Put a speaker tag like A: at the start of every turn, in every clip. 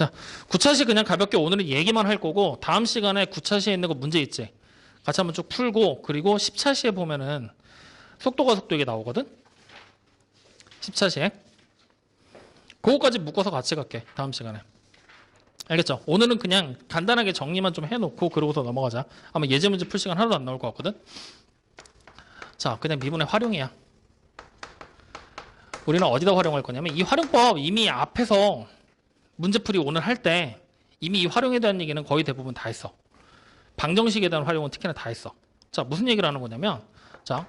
A: 자, 구차시 그냥 가볍게 오늘은 얘기만 할 거고 다음 시간에 구차시에 있는 거 문제 있지. 같이 한번 쭉 풀고 그리고 10차시에 보면은 속도가 속도 이게 나오거든. 10차시에. 그거까지 묶어서 같이 갈게. 다음 시간에. 알겠죠? 오늘은 그냥 간단하게 정리만 좀 해놓고 그러고서 넘어가자. 아마 예제 문제 풀 시간 하나도 안 나올 것 같거든. 자, 그냥 미분의 활용이야. 우리는 어디다 활용할 거냐면 이 활용법 이미 앞에서 문제풀이 오늘 할 때 이미 이 활용에 대한 얘기는 거의 대부분 다 했어. 방정식에 대한 활용은 특히나 다 했어. 자, 무슨 얘기를 하는 거냐면 자,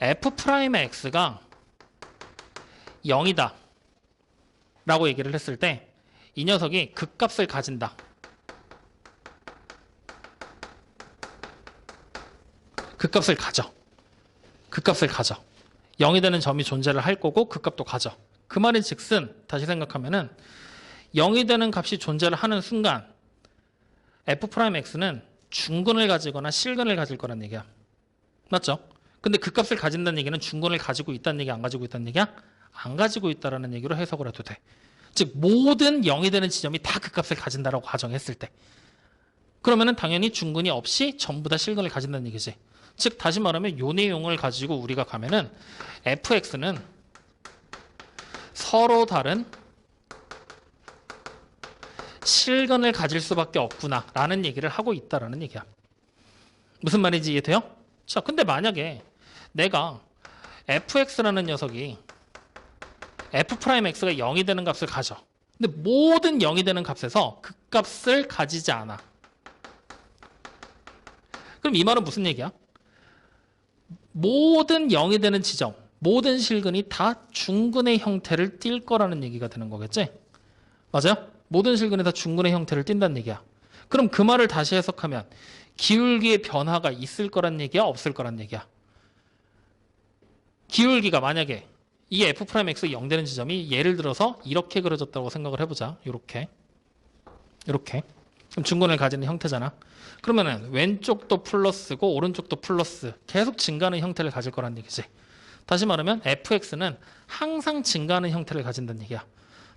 A: f 프라임의 x가 0이다. 라고 얘기를 했을 때 이 녀석이 극값을 가진다. 극값을 가져. 극값을 가져. 0이 되는 점이 존재를 할 거고 극값도 가져. 그 말인 즉슨 다시 생각하면은 0이 되는 값이 존재를 하는 순간 f'x는 중근을 가지거나 실근을 가질 거란 얘기야. 맞죠? 근데 그 값을 가진다는 얘기는 중근을 가지고 있다는 얘기 안 가지고 있다는 얘기야? 안 가지고 있다라는 얘기로 해석을 해도 돼. 즉 모든 0이 되는 지점이 다 그 값을 가진다라고 가정했을 때 그러면은 당연히 중근이 없이 전부 다 실근을 가진다는 얘기지. 즉 다시 말하면 요 내용을 가지고 우리가 가면은 fx는 서로 다른 실근을 가질 수밖에 없구나 라는 얘기를 하고 있다라는 얘기야. 무슨 말인지 이해돼요? 자, 근데 만약에 내가 fx라는 녀석이 f'x가 0이 되는 값을 가져. 근데 모든 0이 되는 값에서 그 값을 가지지 않아. 그럼 이 말은 무슨 얘기야? 모든 0이 되는 지점, 모든 실근이 다 중근의 형태를 띌 거라는 얘기가 되는 거겠지? 맞아요? 모든 실근이 다 중근의 형태를 띈다는 얘기야. 그럼 그 말을 다시 해석하면 기울기의 변화가 있을 거란 얘기야, 없을 거란 얘기야. 기울기가 만약에 이 f'x 0 되는 지점이 예를 들어서 이렇게 그려졌다고 생각을 해보자. 이렇게. 이렇게. 그럼 중근을 가지는 형태잖아. 그러면은 왼쪽도 플러스고 오른쪽도 플러스 계속 증가하는 형태를 가질 거란 얘기지. 다시 말하면 fx는 항상 증가하는 형태를 가진다는 얘기야.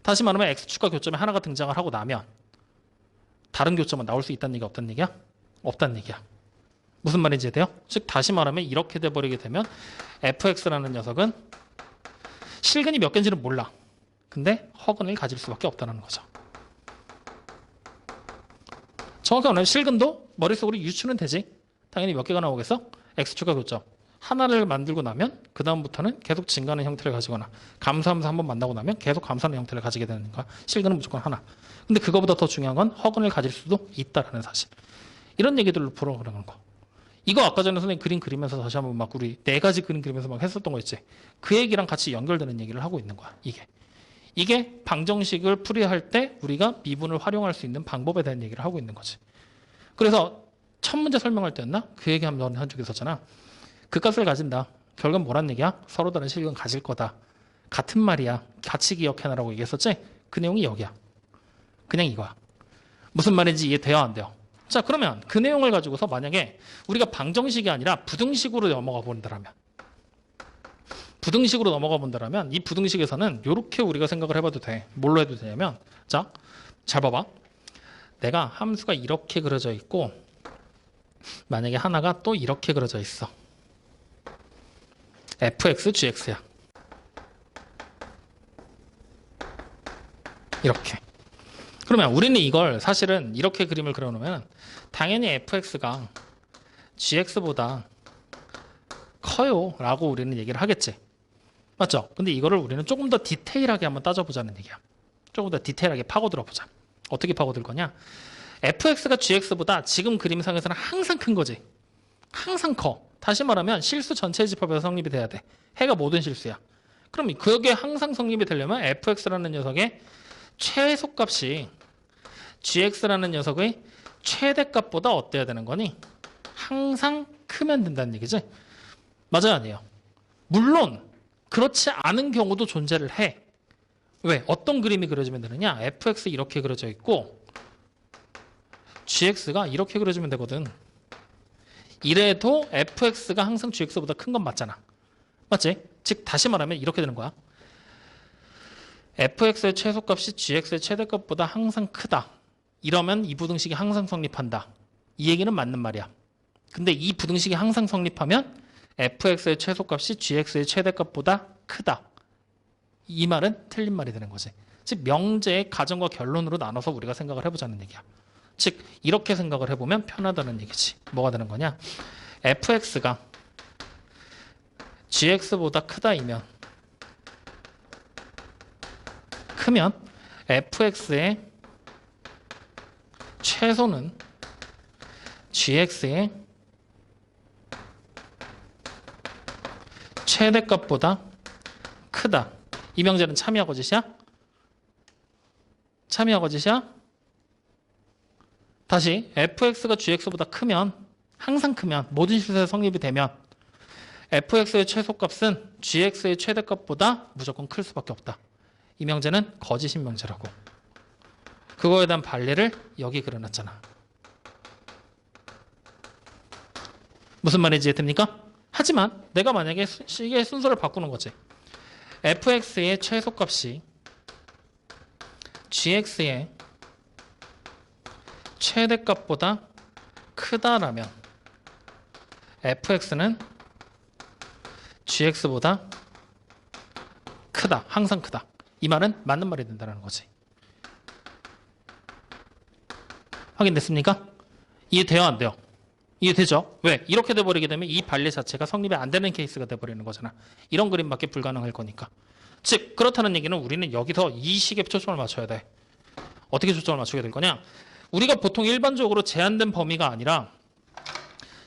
A: 다시 말하면 x축과 교점에 하나가 등장을 하고 나면 다른 교점은 나올 수 있다는 얘기 없다는 얘기야? 없다는 얘기야. 무슨 말인지 이해돼요? 즉 다시 말하면 이렇게 돼버리게 되면 fx라는 녀석은 실근이 몇 개인지는 몰라. 근데 허근을 가질 수밖에 없다는 거죠. 정확히 말하면 실근도 머릿속으로 유추는 되지. 당연히 몇 개가 나오겠어? x축과 교점. 하나를 만들고 나면 그 다음부터는 계속 증가하는 형태를 가지거나 감소하면서 한번 만나고 나면 계속 감소하는 형태를 가지게 되는 거야. 실근은 무조건 하나. 근데 그거보다 더 중요한 건 허근을 가질 수도 있다라는 사실. 이런 얘기들을 풀어 그러는 거. 이거 아까 전에 선생님 그림 그리면서 다시 한번 막 우리 네 가지 그림 그리면서 막 했었던 거 있지. 그 얘기랑 같이 연결되는 얘기를 하고 있는 거야. 이게. 이게 방정식을 풀이할 때 우리가 미분을 활용할 수 있는 방법에 대한 얘기를 하고 있는 거지. 그래서 첫 문제 설명할 때였나? 그 얘기 한번 한 적이 있었잖아. 그 값을 가진다. 결과는 뭐란 얘기야? 서로 다른 실근 가질 거다. 같은 말이야. 같이 기억해놔라고 얘기했었지? 그 내용이 여기야. 그냥 이거야. 무슨 말인지 이해돼요? 안 돼요? 자, 그러면 그 내용을 가지고서 만약에 우리가 방정식이 아니라 부등식으로 넘어가 본다라면 부등식으로 넘어가 본다라면 이 부등식에서는 이렇게 우리가 생각을 해봐도 돼. 뭘로 해도 되냐면 자, 잘 봐봐. 내가 함수가 이렇게 그려져 있고 만약에 하나가 또 이렇게 그려져 있어. Fx, gx야. 이렇게. 그러면 우리는 이걸 사실은 이렇게 그림을 그려놓으면 당연히 fx가 gx보다 커요 라고 우리는 얘기를 하겠지 맞죠? 근데 이거를 우리는 조금 더 디테일하게 한번 따져보자는 얘기야 조금 더 디테일하게 파고들어 보자 어떻게 파고들 거냐 fx가 gx보다 지금 그림상에서는 항상 큰 거지 항상 커 다시 말하면 실수 전체 집합에서 성립이 돼야 돼 해가 모든 실수야 그럼 그게 항상 성립이 되려면 fx라는 녀석의 최소값이 gx라는 녀석의 최대값보다 어때야 되는 거니? 항상 크면 된다는 얘기지. 맞아요, 아니에요? 물론 그렇지 않은 경우도 존재를 해. 왜? 어떤 그림이 그려지면 되느냐? fx 이렇게 그려져 있고 gx가 이렇게 그려지면 되거든. 이래도 fx가 항상 gx보다 큰 건 맞잖아. 맞지? 즉 다시 말하면 이렇게 되는 거야. fx의 최소값이 gx의 최대값보다 항상 크다. 이러면 이 부등식이 항상 성립한다. 이 얘기는 맞는 말이야. 근데 이 부등식이 항상 성립하면 fx의 최소값이 gx의 최대값보다 크다. 이 말은 틀린 말이 되는 거지. 즉 명제의 가정과 결론으로 나눠서 우리가 생각을 해보자는 얘기야. 즉 이렇게 생각을 해보면 편하다는 얘기지. 뭐가 되는 거냐? fx가 gx보다 크다이면 크면 fx의 최소는 gx의 최대값보다 크다. 이 명제는 참이야 거짓이야? 참이야 거짓이야? 다시 fx가 gx보다 크면 항상 크면 모든 실수에 성립이 되면 fx의 최소값은 gx의 최대값보다 무조건 클 수밖에 없다. 이 명제는 거짓인 명제라고. 그거에 대한 반례를 여기 그려놨잖아. 무슨 말인지 이해됩니까? 하지만 내가 만약에 수- 식의 순서를 바꾸는 거지. fx의 최소값이 gx의 최대값보다 크다라면 fx는 gx보다 크다. 항상 크다. 이 말은 맞는 말이 된다는 거지. 확인됐습니까? 이해돼요? 안 돼요? 이해되죠? 왜? 이렇게 돼버리게 되면 이 반례 자체가 성립이 안 되는 케이스가 돼버리는 거잖아. 이런 그림밖에 불가능할 거니까. 즉 그렇다는 얘기는 우리는 여기서 이 식에 초점을 맞춰야 돼. 어떻게 초점을 맞추게 될 거냐? 우리가 보통 일반적으로 제한된 범위가 아니라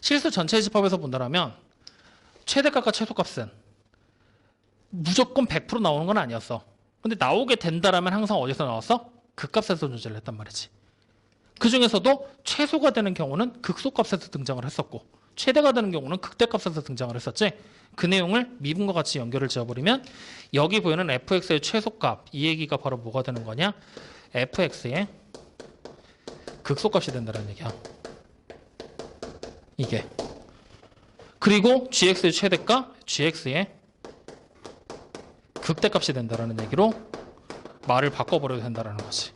A: 실수 전체 집합에서 본다면 최대값과 최소값은 무조건 100% 나오는 건 아니었어. 근데 나오게 된다라면 항상 어디서 나왔어? 극값에서 존재를 했단 말이지. 그 중에서도 최소가 되는 경우는 극소값에서 등장을 했었고 최대가 되는 경우는 극대값에서 등장을 했었지. 그 내용을 미분과 같이 연결을 지어버리면 여기 보이는 fx의 최소값 이 얘기가 바로 뭐가 되는 거냐? fx의 극소값이 된다는 얘기야. 이게. 그리고 gx의 최대값, gx의 극대값이 된다는 얘기로 말을 바꿔버려도 된다는 거지.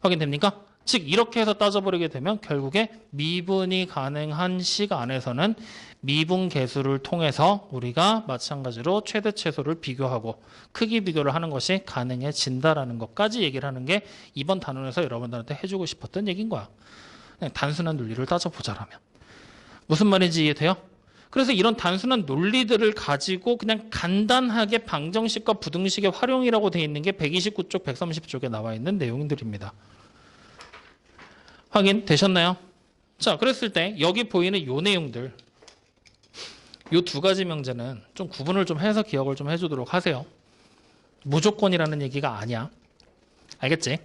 A: 확인됩니까? 즉 이렇게 해서 따져버리게 되면 결국에 미분이 가능한 식 안에서는 미분 계수를 통해서 우리가 마찬가지로 최대 최소를 비교하고 크기 비교를 하는 것이 가능해진다라는 것까지 얘기를 하는 게 이번 단원에서 여러분들한테 해주고 싶었던 얘기인 거야. 단순한 논리를 따져보자라면 무슨 말인지 이해돼요? 그래서 이런 단순한 논리들을 가지고 그냥 간단하게 방정식과 부등식의 활용이라고 돼 있는 게 129쪽, 130쪽에 나와 있는 내용들입니다. 확인 되셨나요? 자, 그랬을 때 여기 보이는 요 내용들 요두 가지 명제는 좀 구분을 좀 해서 기억을 좀 해주도록 하세요. 무조건이라는 얘기가 아니야. 알겠지?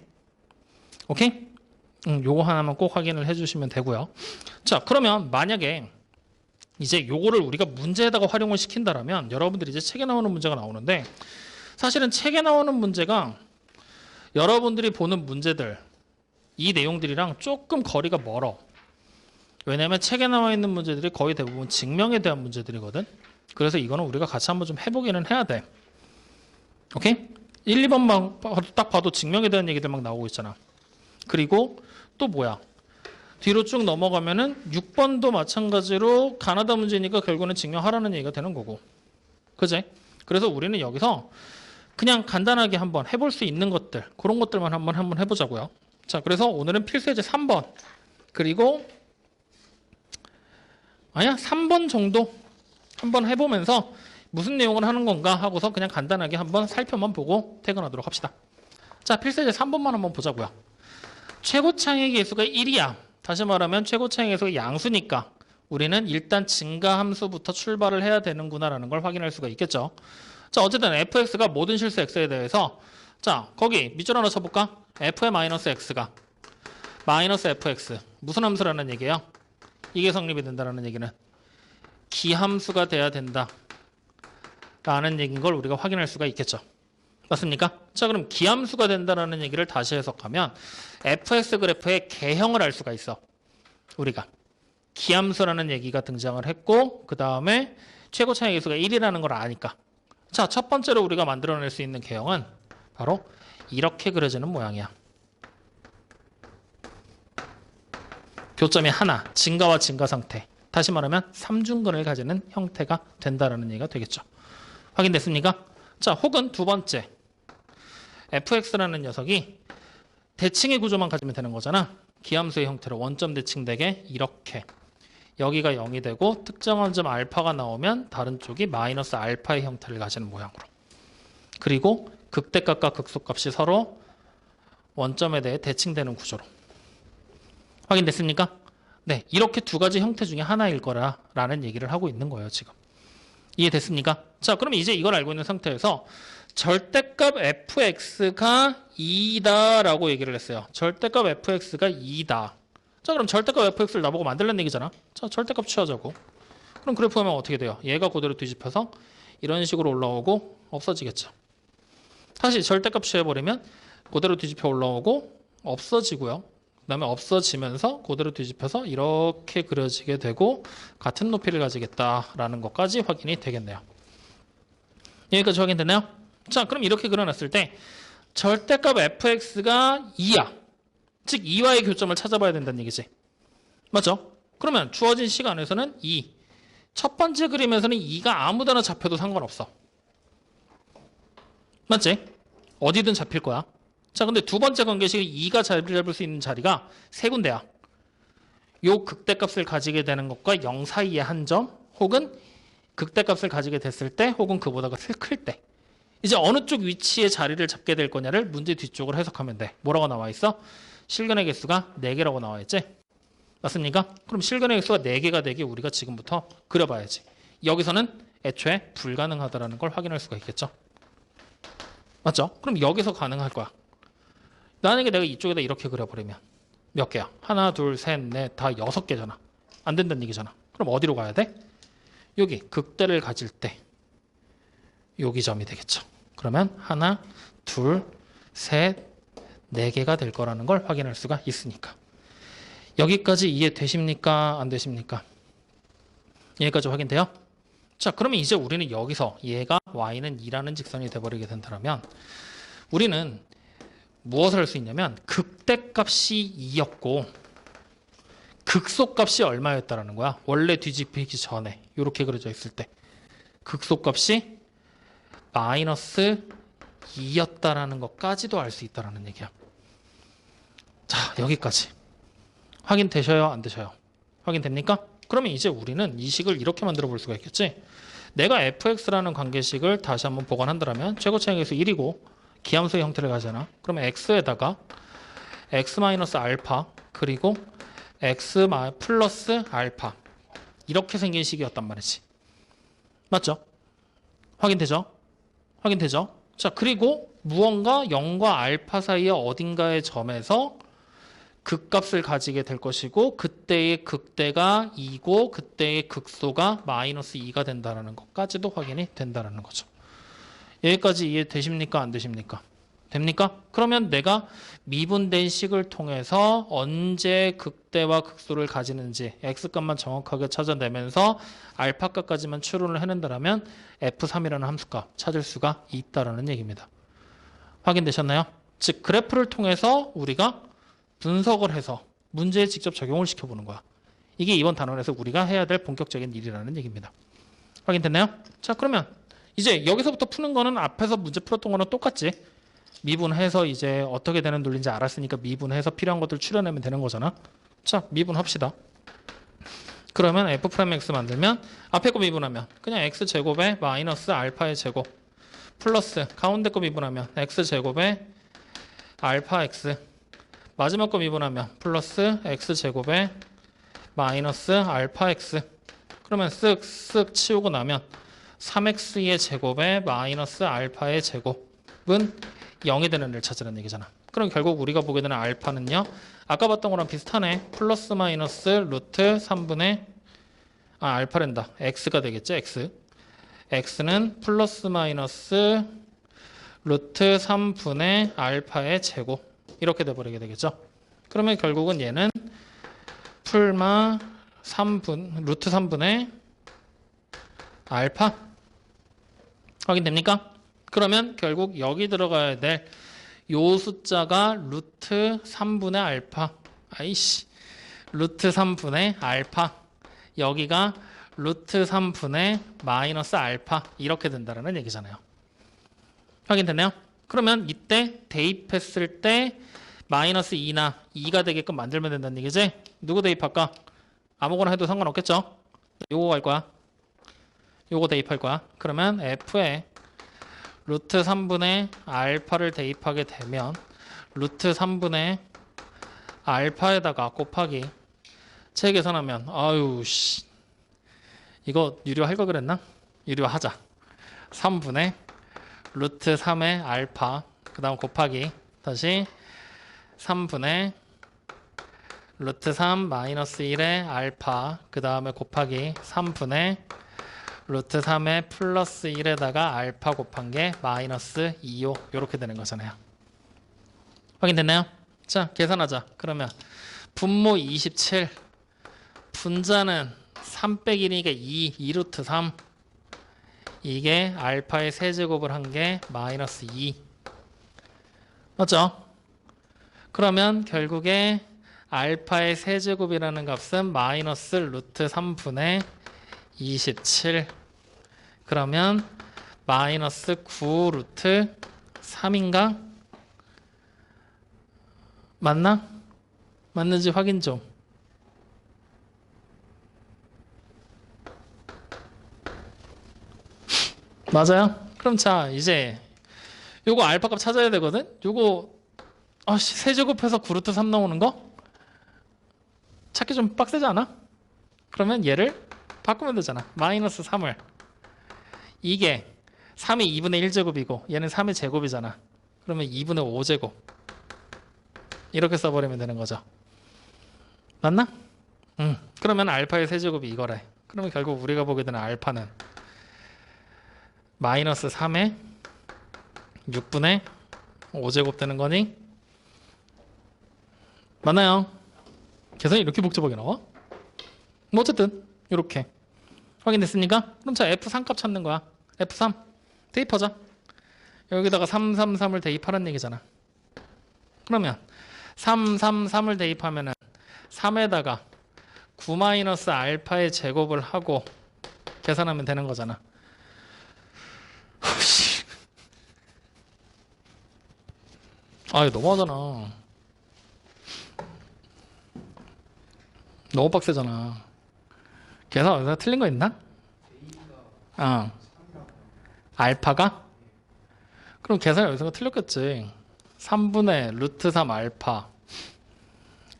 A: 오케이? 음, 요거 하나만 꼭 확인을 해주시면 되고요. 자, 그러면 만약에 이제 요거를 우리가 문제에다가 활용을 시킨다라면 여러분들이 이제 책에 나오는 문제가 나오는데 사실은 책에 나오는 문제가 여러분들이 보는 문제들 이 내용들이랑 조금 거리가 멀어. 왜냐하면 책에 나와 있는 문제들이 거의 대부분 증명에 대한 문제들이거든. 그래서 이거는 우리가 같이 한번 좀 해보기는 해야 돼. 오케이? 1, 2번만 봐도 딱 봐도 증명에 대한 얘기들 막 나오고 있잖아. 그리고 또 뭐야? 뒤로 쭉 넘어가면은 6번도 마찬가지로 가나다 문제니까 결국은 증명하라는 얘기가 되는 거고. 그지? 그래서 우리는 여기서 그냥 간단하게 한번 해볼 수 있는 것들, 그런 것들만 한번 한번 해보자고요. 자, 그래서 오늘은 필수예제 3번. 그리고 아니야, 3번 정도 한번 해보면서 무슨 내용을 하는 건가 하고서 그냥 간단하게 한번 살펴만 보고 퇴근하도록 합시다. 자, 필수예제 3번만 한번 보자고요. 최고 창의 개수가 1이야. 다시 말하면 최고 창의 개수가 양수니까 우리는 일단 증가 함수부터 출발을 해야 되는구나라는 걸 확인할 수가 있겠죠. 자, 어쨌든 fx가 모든 실수 x에 대해서 자, 거기 밑줄 하나 쳐볼까? f의 마이너스 x가 마이너스 fx 무슨 함수라는 얘기예요? 이게 성립이 된다는 얘기는 기함수가 돼야 된다 라는 얘기인 걸 우리가 확인할 수가 있겠죠. 맞습니까? 자, 그럼 기함수가 된다는 얘기를 다시 해석하면 fx 그래프의 개형을 알 수가 있어. 우리가 기함수라는 얘기가 등장을 했고 그 다음에 최고 차이 계수가 1이라는 걸 아니까 자, 첫 번째로 우리가 만들어낼 수 있는 개형은 바로 이렇게 그려지는 모양이야. 교점이 하나, 증가와 증가 상태. 다시 말하면 삼중근을 가지는 형태가 된다라는 얘기가 되겠죠. 확인됐습니까? 자, 혹은 두 번째. fx라는 녀석이 대칭의 구조만 가지면 되는 거잖아. 기함수의 형태로 원점 대칭되게 이렇게 여기가 0이 되고 특정한 점 알파가 나오면 다른 쪽이 마이너스 알파의 형태를 가지는 모양으로. 그리고 극대값과 극소값이 서로 원점에 대해 대칭되는 구조로. 확인됐습니까? 네, 이렇게 두 가지 형태 중에 하나일 거라라는 얘기를 하고 있는 거예요, 지금. 이해됐습니까? 자, 그러면 이제 이걸 알고 있는 상태에서 절대값 fx가 2다라고 얘기를 했어요. 절대값 fx가 2다. 자, 그럼 절대값 fx를 나보고 만들라는 얘기잖아. 자, 절대값 취하자고. 그럼 그래프 보면 어떻게 돼요? 얘가 그대로 뒤집혀서 이런 식으로 올라오고 없어지겠죠. 다시 절대값 취해버리면 그대로 뒤집혀 올라오고 없어지고요. 그다음에 없어지면서 그대로 뒤집혀서 이렇게 그려지게 되고 같은 높이를 가지겠다라는 것까지 확인이 되겠네요. 여기까지 확인됐나요? 자, 그럼 이렇게 그려놨을 때 절대값 fx가 2야. 즉 2와의 교점을 찾아봐야 된다는 얘기지. 맞죠? 그러면 주어진 시간에서는 2. 첫 번째 그림에서는 2가 아무데나 잡혀도 상관없어. 맞지? 어디든 잡힐 거야. 자, 근데 두 번째 관계식은 2가 자리를 잡을 수 있는 자리가 세 군데야. 요 극대값을 가지게 되는 것과 0 사이의 한 점, 혹은 극대값을 가지게 됐을 때, 혹은 그보다 클 때. 이제 어느 쪽 위치에 자리를 잡게 될 거냐를 문제 뒤쪽으로 해석하면 돼. 뭐라고 나와 있어? 실근의 개수가 4개라고 나와 있지? 맞습니까? 그럼 실근의 개수가 4개가 되게 우리가 지금부터 그려봐야지. 여기서는 애초에 불가능하다라는 걸 확인할 수가 있겠죠? 맞죠? 그럼 여기서 가능할 거야. 만약에 내가 이쪽에다 이렇게 그려버리면 몇 개야? 하나, 둘, 셋, 넷, 다 여섯 개잖아. 안 된다는 얘기잖아. 그럼 어디로 가야 돼? 여기 극대를 가질 때 여기 점이 되겠죠. 그러면 하나, 둘, 셋, 네 개가 될 거라는 걸 확인할 수가 있으니까. 여기까지 이해되십니까? 안 되십니까? 여기까지 확인돼요? 자, 그러면 이제 우리는 여기서 얘가 y는 2라는 직선이 돼버리게 된다면 우리는 무엇을 할 수 있냐면 극대값이 2였고 극소값이 얼마였다라는 거야. 원래 뒤집히기 전에 이렇게 그려져 있을 때 극소값이 마이너스 2였다라는 것까지도 알 수 있다라는 얘기야. 자, 여기까지. 확인되셔요? 안 되셔요? 확인됩니까? 그러면 이제 우리는 이 식을 이렇게 만들어 볼 수가 있겠지? 내가 fx라는 관계식을 다시 한번 보관한다면 최고차의 개수 1이고 기함수의 형태를 가잖아. 그러면 x에다가 x 마이너스 알파 그리고 x 마- 플러스 알파 이렇게 생긴 식이었단 말이지. 맞죠? 확인되죠? 확인되죠? 자, 그리고 무언가 0과 알파 사이의 어딘가의 점에서 극값을 가지게 될 것이고 그때의 극대가 2고 그때의 극소가 마이너스 2가 된다는 것까지도 확인이 된다는 거죠. 여기까지 이해되십니까? 안 되십니까? 됩니까? 그러면 내가 미분된 식을 통해서 언제 극대와 극소를 가지는지 x값만 정확하게 찾아내면서 알파값까지만 추론을 해낸다면 f3이라는 함수값 찾을 수가 있다라는 얘기입니다. 확인되셨나요? 즉 그래프를 통해서 우리가 분석을 해서 문제에 직접 적용을 시켜보는 거야. 이게 이번 단원에서 우리가 해야 될 본격적인 일이라는 얘기입니다. 확인됐나요? 자 그러면 이제 여기서부터 푸는 거는 앞에서 문제 풀었던 거는 똑같지. 미분해서 이제 어떻게 되는 논리인지 알았으니까 미분해서 필요한 것들 추려내면 되는 거잖아. 자, 미분합시다. 그러면 f 프라임 x 만들면 앞에 거 미분하면 그냥 x 제곱에 마이너스 알파의 제곱 플러스 가운데 거 미분하면 x 제곱에 알파 x 마지막 거 미분하면 플러스 x 제곱에 마이너스 알파 x 그러면 쓱쓱 치우고 나면 3x의 제곱에 마이너스 알파의 제곱은 0이 되는 애를 찾으라는 얘기잖아. 그럼 결국 우리가 보게 되는 알파는요. 아까 봤던 거랑 비슷하네. 플러스 마이너스 루트 3분의 아 알파랜다. x가 되겠죠. x. x는 플러스 마이너스 루트 3분의 알파의 제곱 이렇게 돼버리게 되겠죠. 그러면 결국은 얘는 풀마 3분 루트 3분의 알파 확인됩니까? 그러면 결국 여기 들어가야 될 요 숫자가 루트 3분의 알파. 아이씨. 루트 3분의 알파. 여기가 루트 3분의 마이너스 알파. 이렇게 된다는 얘기잖아요. 확인됐나요? 그러면 이때 대입했을 때 마이너스 2나 2가 되게끔 만들면 된다는 얘기지? 누구 대입할까? 아무거나 해도 상관없겠죠? 요거 할 거야. 요거 대입할 거야. 그러면 f에 루트 3분의 알파를 대입하게 되면 루트 3분의 알파에다가 곱하기 체 계산하면 아유 씨 이거 유료할 거 그랬나? 유료하자 3분의 루트 3의 알파 그 다음 곱하기 다시 3분의 루트 3 마이너스 1의 알파 그 다음에 곱하기 3분의 루트 3의 플러스 1에다가 알파 곱한 게 마이너스 2요 이렇게 되는 거잖아요. 확인됐나요? 자 계산하자. 그러면 분모 27 분자는 3 빼기 1이니까 2 2루트 3 이게 알파의 세제곱을 한 게 마이너스 2 맞죠? 그러면 결국에 알파의 세제곱이라는 값은 마이너스 루트 3분의 27 그러면 마이너스 9 루트 3인가? 맞나? 맞는지 확인 좀. 맞아요? 그럼 자 이제 요거 알파 값 찾아야 되거든? 요거 아씨 세제곱해서 9루트 3 나오는 거? 찾기 좀 빡세지 않아? 그러면 얘를 바꾸면 되잖아. 마이너스 3을. 이게 3이 2분의 1제곱이고 얘는 3의 제곱이잖아. 그러면 2분의 5제곱. 이렇게 써버리면 되는 거죠. 맞나? 응. 그러면 알파의 세제곱이 이거래. 그러면 결국 우리가 보게 되는 알파는 마이너스 3의 6분의 5제곱 되는 거니? 맞나요? 계산이 이렇게 복잡하게 나와? 뭐 어쨌든 이렇게 확인됐습니까? 그럼 자 F3 값 찾는 거야. F3 대입하자. 여기다가 333을 대입하라는 얘기잖아. 그러면 333을 대입하면 은 3에다가 9 마이너스 알파의 제곱을 하고 계산하면 되는 거잖아. 씨. 아, 이거 너무하잖아. 너무 빡세잖아. 계산 어디서 틀린 거 있나? 어. 알파가? 그럼 계산이 어디서 틀렸겠지. 3분의 루트 3 알파.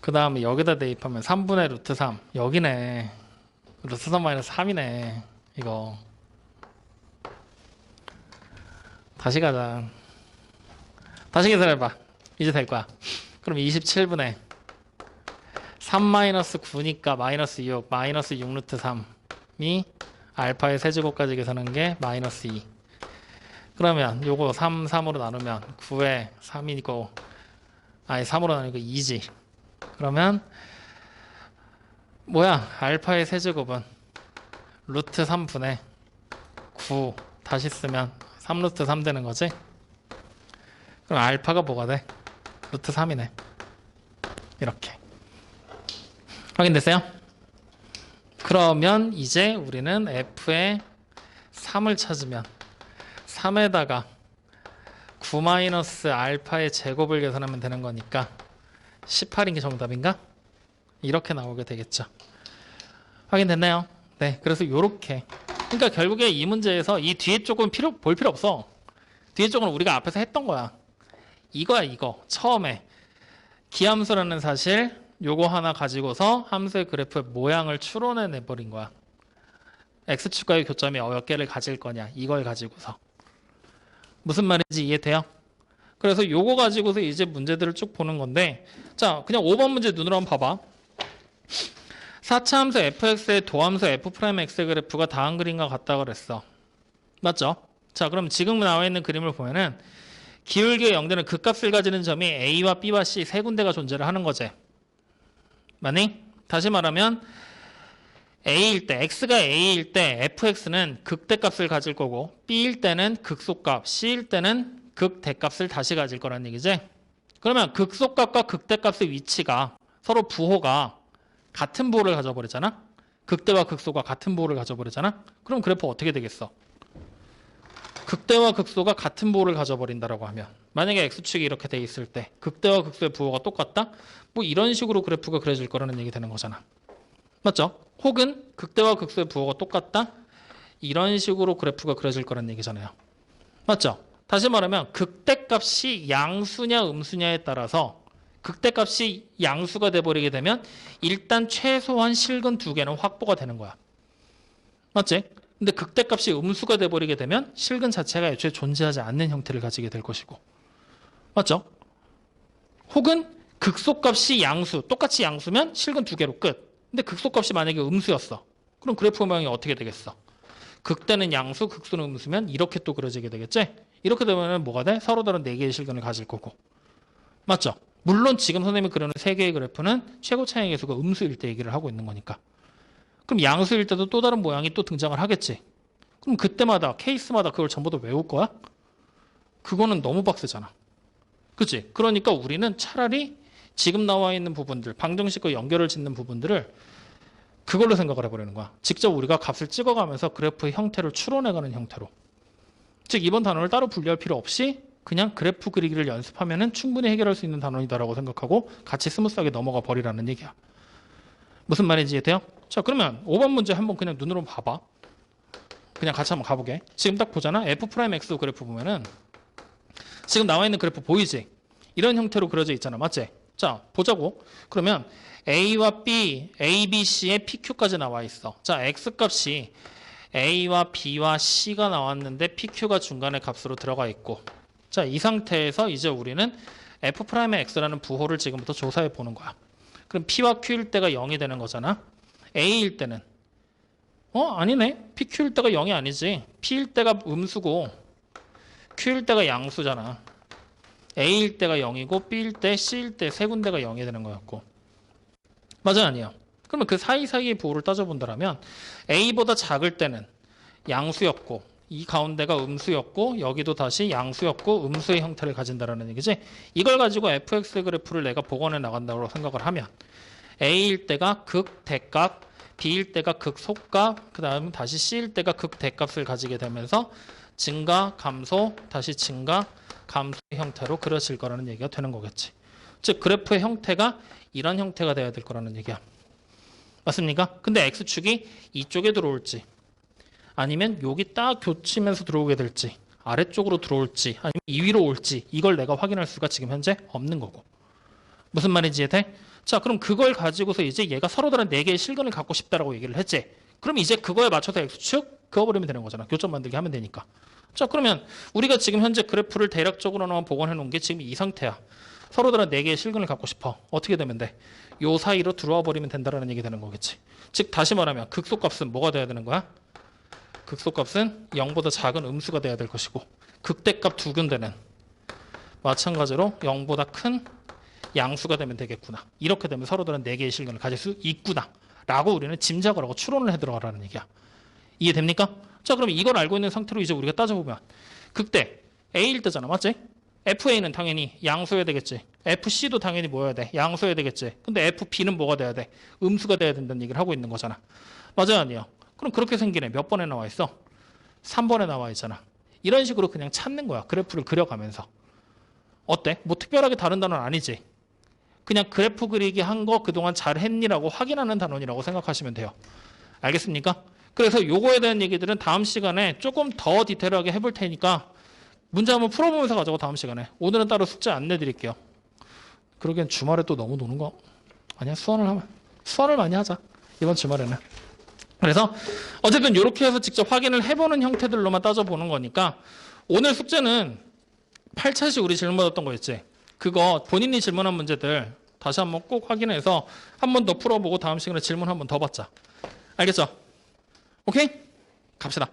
A: 그 다음에 여기다 대입하면 3분의 루트 3. 여기네. 루트 3 마이너스 3이네. 이거. 다시 가자. 다시 계산해봐. 이제 될 거야. 그럼 27분의 3 마이너스 9니까 마이너스 6, 마이너스 6 루트 3이 알파의 세제곱까지 계산한 게 마이너스 2. 그러면 요거 3, 3으로 나누면 9에 3이고 아니 3으로 나누니까 2지. 그러면 뭐야? 알파의 세제곱은 루트 3분의 9 다시 쓰면 3 루트 3 되는 거지? 그럼 알파가 뭐가 돼? 루트 3이네. 이렇게. 확인됐어요? 그러면 이제 우리는 f의 3을 찾으면 3에다가 9 마이너스 알파의 제곱을 계산하면 되는 거니까 18인 게 정답인가? 이렇게 나오게 되겠죠. 확인됐나요? 네, 그래서 이렇게. 그러니까 결국에 이 문제에서 이 뒤에 쪽은 필요 볼 필요 없어. 뒤에 쪽은 우리가 앞에서 했던 거야. 이거야 이거. 처음에 기함수라는 사실 요거 하나 가지고서 함수의 그래프의 모양을 추론해 내버린 거야. x축과의 교점이 몇 개를 가질 거냐 이걸 가지고서 무슨 말인지 이해돼요? 그래서 요거 가지고서 이제 문제들을 쭉 보는 건데 자 그냥 5번 문제 눈으로 한번 봐봐 4차 함수 fx의 도함수 f'x의 그래프가 다음 그림과 같다 그랬어 맞죠? 자 그럼 지금 나와 있는 그림을 보면은 기울기의 0되는 극값을 가지는 점이 a와 b와 c 세 군데가 존재를 하는 거지 맞니? 다시 말하면 A일 때, X가 A일 때 fx는 극대값을 가질 거고 B일 때는 극소값, C일 때는 극대값을 다시 가질 거란 얘기지. 그러면 극소값과 극대값의 위치가 서로 부호가 같은 부호를 가져버리잖아. 극대와 극소가 같은 부호를 가져버리잖아. 그럼 그래프 어떻게 되겠어? 극대와 극소가 같은 부호를 가져버린다라고 하면 만약에 x축이 이렇게 돼 있을 때 극대와 극소의 부호가 똑같다? 뭐 이런 식으로 그래프가 그려질 거라는 얘기 되는 거잖아. 맞죠? 혹은 극대와 극소의 부호가 똑같다? 이런 식으로 그래프가 그려질 거라는 얘기잖아요. 맞죠? 다시 말하면 극대값이 양수냐 음수냐에 따라서 극대값이 양수가 돼버리게 되면 일단 최소한 실근 두 개는 확보가 되는 거야. 맞지? 근데 극대값이 음수가 돼버리게 되면 실근 자체가 애초에 존재하지 않는 형태를 가지게 될 것이고. 맞죠? 혹은 극소값이 양수, 똑같이 양수면 실근 두 개로 끝. 근데 극소값이 만약에 음수였어. 그럼 그래프 모양이 어떻게 되겠어? 극대는 양수, 극소는 음수면 이렇게 또 그려지게 되겠지? 이렇게 되면 뭐가 돼? 서로 다른 네 개의 실근을 가질 거고. 맞죠? 물론 지금 선생님이 그리는 세 개의 그래프는 최고 차이 계수가 음수일 때 얘기를 하고 있는 거니까. 그럼 양수일 때도 또 다른 모양이 또 등장을 하겠지. 그럼 그때마다 케이스마다 그걸 전부 다 외울 거야? 그거는 너무 빡세잖아. 그치? 그러니까 우리는 차라리 지금 나와 있는 부분들, 방정식과 연결을 짓는 부분들을 그걸로 생각을 해버리는 거야. 직접 우리가 값을 찍어가면서 그래프의 형태를 추론해가는 형태로. 즉 이번 단원을 따로 분리할 필요 없이 그냥 그래프 그리기를 연습하면 충분히 해결할 수 있는 단원이다라고 생각하고 같이 스무스하게 넘어가 버리라는 얘기야. 무슨 말인지 이해돼요? 자 그러면 5번 문제 한번 그냥 눈으로 봐봐. 그냥 같이 한번 가보게. 지금 딱 보잖아. f 프라임 x 그래프 보면은 지금 나와 있는 그래프 보이지? 이런 형태로 그려져 있잖아. 맞지? 자 보자고. 그러면 a와 b, a, b, c의 pq까지 나와 있어. 자 x 값이 a와 b와 c가 나왔는데 pq가 중간에 값으로 들어가 있고 자, 이 상태에서 이제 우리는 f 프라임의 x라는 부호를 지금부터 조사해 보는 거야. 그럼 p와 q일 때가 0이 되는 거잖아. a일 때는 어, 아니네. pq일 때가 0이 아니지. p일 때가 음수고 q일 때가 양수잖아. A일 때가 0이고 b일 때 c일 때 세 군데가 0이 되는 거였고. 맞아 아니에요. 그러면 그 사이사이의 부호를 따져본다면 a보다 작을 때는 양수였고 이 가운데가 음수였고 여기도 다시 양수였고 음수의 형태를 가진다라는 얘기지. 이걸 가지고 fx 그래프를 내가 복원해 나간다고 생각을 하면 a일 때가 극 대값, b일 때가 극 속값, 그 다음에 다시 c일 때가 극 대값을 가지게 되면서 증가, 감소, 다시 증가, 감소의 형태로 그려질 거라는 얘기가 되는 거겠지. 즉 그래프의 형태가 이런 형태가 돼야 될 거라는 얘기야. 맞습니까? 근데 x축이 이쪽에 들어올지 아니면 여기 딱 교치면서 들어오게 될지 아래쪽으로 들어올지 아니면 이 위로 올지 이걸 내가 확인할 수가 지금 현재 없는 거고 무슨 말인지 이해돼? 자 그럼 그걸 가지고서 이제 얘가 서로 다른 네 개의 실근을 갖고 싶다라고 얘기를 했지 그럼 이제 그거에 맞춰서 x축 그어버리면 되는 거잖아 교점 만들기 하면 되니까 자 그러면 우리가 지금 현재 그래프를 대략적으로만 복원해 놓은 게 지금 이 상태야 서로 다른 네 개의 실근을 갖고 싶어 어떻게 되면 돼? 요 사이로 들어와 버리면 된다라는 얘기 되는 거겠지 즉 다시 말하면 극소값은 뭐가 돼야 되는 거야? 극소값은 0보다 작은 음수가 돼야 될 것이고 극대값 두 군데는 마찬가지로 0보다 큰 양수가 되면 되겠구나. 이렇게 되면 서로 다른 4개의 실근을 가질 수 있구나. 라고 우리는 짐작을 하고 추론을 해 들어가라는 얘기야. 이해됩니까? 자 그럼 이걸 알고 있는 상태로 이제 우리가 따져보면 극대 A일 때잖아. 맞지? FA는 당연히 양수여야 되겠지. FC도 당연히 뭐여야 돼? 양수여야 되겠지. 근데 FB는 뭐가 돼야 돼? 음수가 돼야 된다는 얘기를 하고 있는 거잖아. 맞아요? 아니에요? 그럼 그렇게 생기네. 몇 번에 나와 있어? 3번에 나와 있잖아. 이런 식으로 그냥 찾는 거야. 그래프를 그려가면서. 어때? 뭐 특별하게 다른 단어는 아니지. 그냥 그래프 그리기 한 거 그동안 잘 했니라고 확인하는 단원이라고 생각하시면 돼요. 알겠습니까? 그래서 요거에 대한 얘기들은 다음 시간에 조금 더 디테일하게 해볼 테니까 문제 한번 풀어보면서 가자고 다음 시간에. 오늘은 따로 숙제 안 내드릴게요. 그러기엔 주말에 또 너무 노는 거 아니야? 수원을 하면 수원을 많이 하자. 이번 주말에는. 그래서 어쨌든 이렇게 해서 직접 확인을 해보는 형태들로만 따져보는 거니까 오늘 숙제는 8차시 우리 질문 받았던 거 있지? 그거 본인이 질문한 문제들 다시 한번 꼭 확인해서 한 번 더 풀어보고 다음 시간에 질문 한 번 더 받자. 알겠죠? 오케이? 갑시다.